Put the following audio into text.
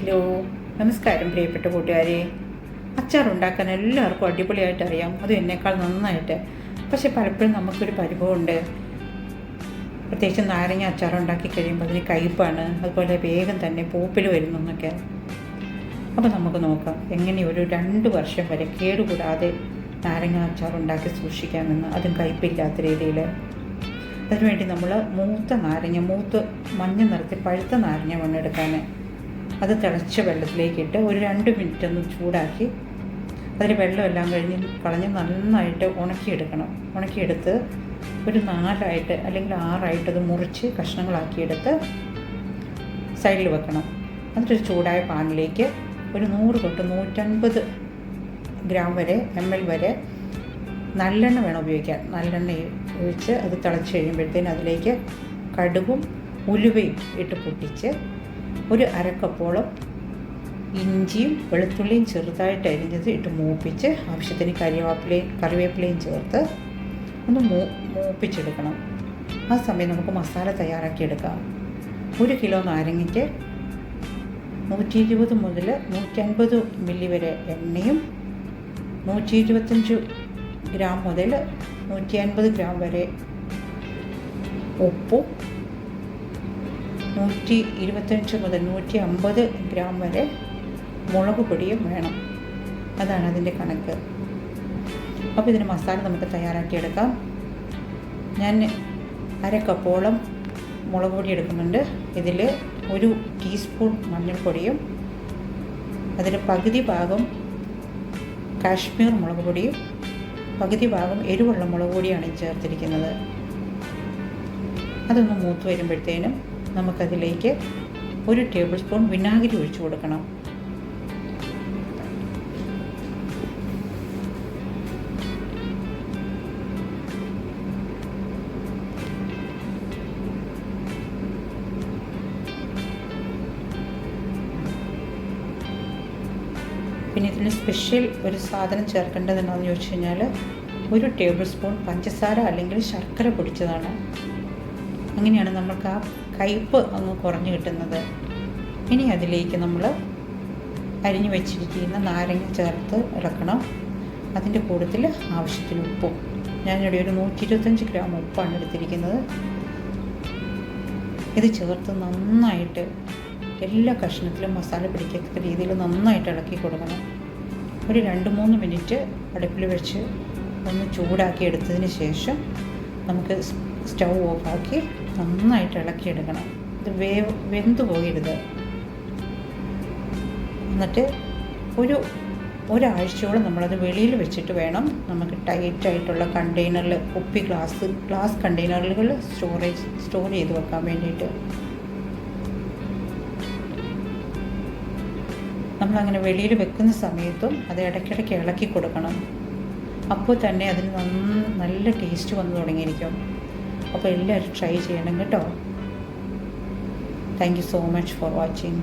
Hello നമസ്കാരം പ്രിയപ്പെട്ട കൂട്ടുകാരെ. അച്ചാർ ഉണ്ടാക്കാൻ എല്ലാവർക്കും അടിപൊളിയായിട്ട് അറിയാം. അത് എന്നേക്കാൾ നന്നായിട്ട്. പക്ഷെ പലപ്പോഴും നമുക്കൊരു പരിഭവമുണ്ട്. പ്രത്യേകിച്ച് നാരങ്ങ അച്ചാർ ഉണ്ടാക്കി കഴിയുമ്പോൾ അതിന് കയ്പ്പാണ് അതുപോലെ വേഗം തന്നെ പൂപ്പിൽ വരുന്നു എന്നൊക്കെ. അപ്പോൾ നമുക്ക് നോക്കാം എങ്ങനെ ഒരു രണ്ട് വർഷം വരെ കേടുകൂടാതെ നാരങ്ങ അച്ചാർ ഉണ്ടാക്കി സൂക്ഷിക്കാമെന്ന് അതും കയ്പ്പില്ലാത്ത രീതിയിൽ. അതിനുവേണ്ടി നമ്മൾ മൂത്ത നാരങ്ങ മൂത്ത് മഞ്ഞ നിറത്തിൽ പഴുത്ത നാരങ്ങ വേണം എടുക്കാൻ. അത് തിളച്ച വെള്ളത്തിലേക്കിട്ട് ഒരു രണ്ട് മിനിറ്റ് ഒന്ന് ചൂടാക്കി അതിൽ വെള്ളമെല്ലാം കഴിഞ്ഞ് കളഞ്ഞ് നന്നായിട്ട് ഉണക്കിയെടുക്കണം. ഉണക്കിയെടുത്ത് ഒരു നാലായിട്ട് അല്ലെങ്കിൽ ആറായിട്ട് അത് മുറിച്ച് കഷ്ണങ്ങളാക്കിയെടുത്ത് സൈഡിൽ വെക്കണം. എന്നിട്ടൊരു ചൂടായ പാനിലേക്ക് ഒരു നൂറ് തൊട്ട് നൂറ്റൻപത് ഗ്രാം വരെ എം എൽ വരെ നല്ലെണ്ണ വേണം ഉപയോഗിക്കാൻ. നല്ലെണ്ണ ഒഴിച്ച് അത് തിളച്ച് കഴിയുമ്പോഴത്തേന് അതിലേക്ക് കടുകും ഉലുവയും ഇട്ട് പൊട്ടിച്ച് ഒരു അരക്കപ്പോളം ഇഞ്ചിയും വെളുത്തുള്ളിയും ചെറുതായിട്ട് അരിഞ്ഞത് ഇട്ട് മൂപ്പിച്ച് ആവശ്യത്തിന് കറിവേപ്പിലയും കറിവേപ്പിലയും ചേർത്ത് ഒന്ന് മൂ മൂപ്പിച്ചെടുക്കണം. ആ സമയം നമുക്ക് മസാല തയ്യാറാക്കിയെടുക്കാം. ഒരു കിലോ നാരങ്ങയ്ക്ക് നൂറ്റി ഇരുപത് മുതൽ നൂറ്റൻപത് മില്ലി വരെ എണ്ണയും നൂറ്റി ഇരുപത്തഞ്ച് ഗ്രാം മുതൽ നൂറ്റി അൻപത് ഗ്രാം വരെ ഉപ്പും നൂറ്റി ഇരുപത്തഞ്ച് മുതൽ നൂറ്റി അമ്പത് ഗ്രാം വരെ മുളക് പൊടിയും വേണം. അതാണ് അതിന്റെ കണക്ക്. അപ്പോൾ ഇതിന് മസാല നമുക്ക് തയ്യാറാക്കിയെടുക്കാം. ഞാൻ അര കപ്പോളം മുളക് പൊടി എടുക്കുന്നുണ്ട്. ഇതിൽ ഒരു ടീസ്പൂൺ മഞ്ഞൾപ്പൊടിയും അതിൽ പകുതി ഭാഗം കാശ്മീർ മുളക് പൊടിയും പകുതി ഭാഗം എരിവുള്ള മുളക് പൊടിയാണ് ചേർത്തിരിക്കുന്നത്. അതൊന്ന് മൂത്ത് വരുമ്പോഴത്തേനും നമുക്കതിലേക്ക് ഒരു ടേബിൾ സ്പൂൺ വിനാഗിരി ഒഴിച്ചു കൊടുക്കണം. പിന്നെ ഇതിന് സ്പെഷ്യൽ ഒരു സാധനം ചേർക്കേണ്ടത് എന്താണെന്ന് ചോദിച്ചു കഴിഞ്ഞാൽ ഒരു ടേബിൾ സ്പൂൺ പഞ്ചസാര അല്ലെങ്കിൽ ശർക്കര പൊടിച്ചതാണ്. അങ്ങനെയാണ് നമുക്ക് ആ കയ്പ്പ് അങ്ങ് കുറഞ്ഞു കിട്ടുന്നത്. ഇനി അതിലേക്ക് നമ്മൾ അരിഞ്ഞു വെച്ചിരിക്കുന്ന നാരങ്ങ ചേർത്ത് ഇറക്കണം അതിന്റെ കൂട്ടത്തിൽ ആവശ്യത്തിന് ഉപ്പും. ഞാനിവിടെ ഒരു നൂറ്റി ഇരുപത്തഞ്ച് ഗ്രാം ഉപ്പാണ് എടുത്തിരിക്കുന്നത്. ഇത് ചേർത്ത് നന്നായിട്ട് എല്ലാ കഷ്ണത്തിലും മസാല പിടിക്കത്തക്ക രീതിയിൽ നന്നായിട്ട് ഇളക്കി കൊടുക്കണം. ഒരു രണ്ട് മൂന്ന് മിനിറ്റ് അടുപ്പിൽ വെച്ച് ഒന്ന് ചൂടാക്കി എടുത്തതിന് ശേഷം നമുക്ക് സ്റ്റൗ ഓഫാക്കി നന്നായിട്ട് ഇളക്കിയെടുക്കണം. ഇത് വേവ് വെന്തു പോകരുത്. എന്നിട്ട് ഒരു ഒരാഴ്ചയോളം നമ്മളത് വെളിയിൽ വെച്ചിട്ട് വേണം നമുക്ക് ടൈറ്റായിട്ടുള്ള കണ്ടെയ്നറിൽ കുപ്പി ഗ്ലാസ് ഗ്ലാസ് കണ്ടെയ്നറുകൾ സ്റ്റോറേജ് സ്റ്റോർ ചെയ്ത് വെക്കാൻ വേണ്ടിയിട്ട്. നമ്മളങ്ങനെ വെളിയിൽ വെക്കുന്ന സമയത്തും അത് ഇടയ്ക്കിടയ്ക്ക് ഇളക്കി കൊടുക്കണം. അപ്പോൾ തന്നെ അതിന് നല്ല ടേസ്റ്റ് വന്നു തുടങ്ങിയിരിക്കും. അപ്പോൾ എല്ലാവരും ട്രൈ ചെയ്യണം കേട്ടോ. Thank you so much for watching